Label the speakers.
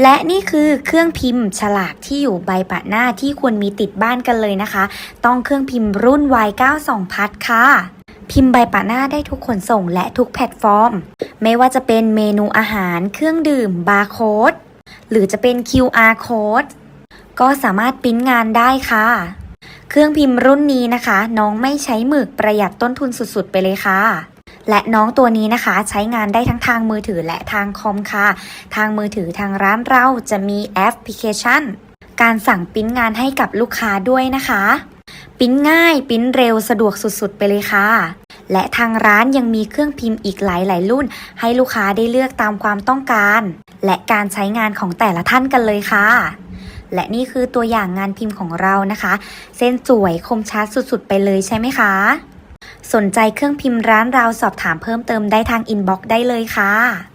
Speaker 1: และนี่คือเครื่องพิมพ์ฉลากที่อยู่ใบปะหน้าที่ควรมีติดบ้านกันเลยนะคะ ต้องเครื่องพิมพ์รุ่น Y92 พัดค่ะ พิมพ์ใบปะหน้าได้ทุกขนส่งและทุกแพลตฟอร์ม ไม่ว่าจะเป็นเมนูอาหาร เครื่องดื่ม บาร์โค้ด หรือจะเป็น QR code ก็สามารถปริ้นงานได้ค่ะ เครื่องพิมพ์รุ่นนี้นะคะ น้องไม่ใช้หมึกประหยัดต้นทุนสุดๆ ไปเลยค่ะ และน้องตัวนี้นะคะ ใช้งานได้ทั้งทางมือถือและทางคอมค่ะ ทางมือถือทางร้านเราจะมีแอปพลิเคชัน การสั่งปิ้นงานให้กับลูกค้าด้วยนะคะ ปิ้นง่ายปิ้นเร็วสะดวกสุดๆ ไปเลยค่ะ และทางร้านยังมีเครื่องพิมพ์อีกหลายๆ รุ่น ให้ลูกค้าได้เลือกตามความต้องการ และการใช้งานของแต่ละท่านกันเลยค่ะและนี่คือตัวอย่างงานพิมพ์ของเรานะคะ เส้นสวยคมชัดสุดๆ ไปเลยใช่ไหมคะ สนใจเครื่องพิมพ์ร้านเราสอบถามเพิ่มเติมได้ทางอินบ็อกซ์ได้เลยค่ะ